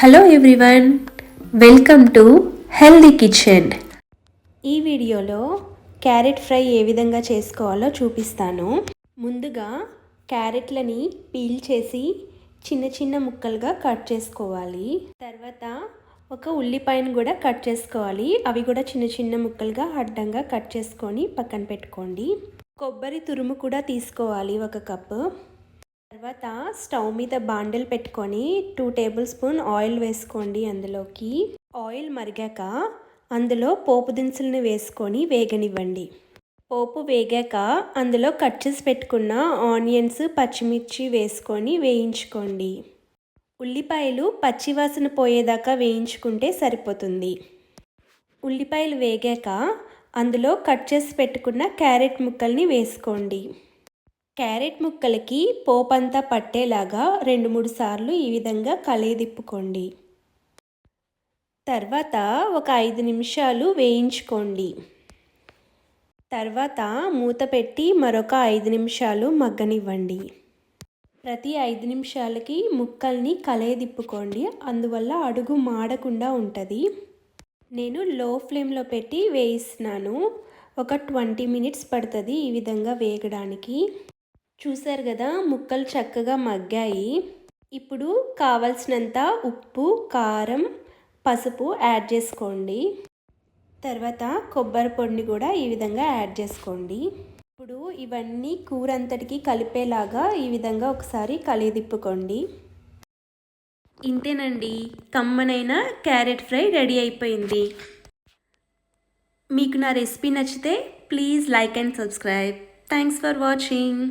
Hello everyone welcome to healthy kitchen ఈ వీడియోలో carrot fry ఏ విధంగా చేసుకోవాలో చూపిస్తాను. ముందుగా క్యారెట్లని పీల్ చేసి చిన్న చిన్న ముక్కలుగా కట్ చేసుకోవాలి. తర్వాత ఒక ఉల్లిపాయను కూడా కట్ చేసుకోవాలి. అవి కూడా చిన్న చిన్న ముక్కలుగా అడ్డంగా కట్ చేసుకొని పక్కన పెట్టుకోండి. కొబ్బరి తురుము కూడా తీసుకోవాలి ఒక కప్పు. తర్వాత స్టవ్ మీద బాండిల్ పెట్టుకొని టూ టేబుల్ స్పూన్ ఆయిల్ వేసుకోండి అందులోకి. ఆయిల్ మరిగాక అందులో పోపు దినుసులను వేసుకొని వేగనివ్వండి. పోపు వేగాక అందులో కట్ చేసి పెట్టుకున్న ఆనియన్స్ పచ్చిమిర్చి వేసుకొని వేయించుకోండి. ఉల్లిపాయలు పచ్చివాసన పోయేదాకా వేయించుకుంటే సరిపోతుంది. ఉల్లిపాయలు వేగాక అందులో కట్ చేసి పెట్టుకున్న క్యారెట్ ముక్కల్ని వేసుకోండి. క్యారెట్ ముక్కలకి పోపంతా పట్టేలాగా రెండు మూడు సార్లు ఈ విధంగా కలయదిప్పుకోండి తర్వాత ఒక ఐదు నిమిషాలు వేయించుకోండి. తర్వాత మూత పెట్టి మరొక ఐదు నిమిషాలు మగ్గనివ్వండి. ప్రతి ఐదు నిమిషాలకి ముక్కల్ని కలయదిప్పుకోండి అందువల్ల అడుగు మాడకుండా ఉంటుంది. నేను లో ఫ్లేమ్లో పెట్టి వేయిస్తున్నాను. ఒక ట్వంటీ మినిట్స్ పడుతుంది ఈ విధంగా వేగడానికి. చూసారు కదా ముక్కలు చక్కగా మగ్గాయి. ఇప్పుడు కావలసినంత ఉప్పు కారం పసుపు యాడ్ చేసుకోండి. తర్వాత కొబ్బరి పొడిని కూడా ఈ విధంగా యాడ్ చేసుకోండి. ఇప్పుడు ఇవన్నీ కూర అంతటికి కలిపేలాగా ఈ విధంగా ఒకసారి కలిదిప్పుకోండి. ఇంతేనండి కమ్మనైన క్యారెట్ ఫ్రై రెడీ అయిపోయింది. మీకు నా రెసిపీ నచ్చితే please like and subscribe. Thanks for watching.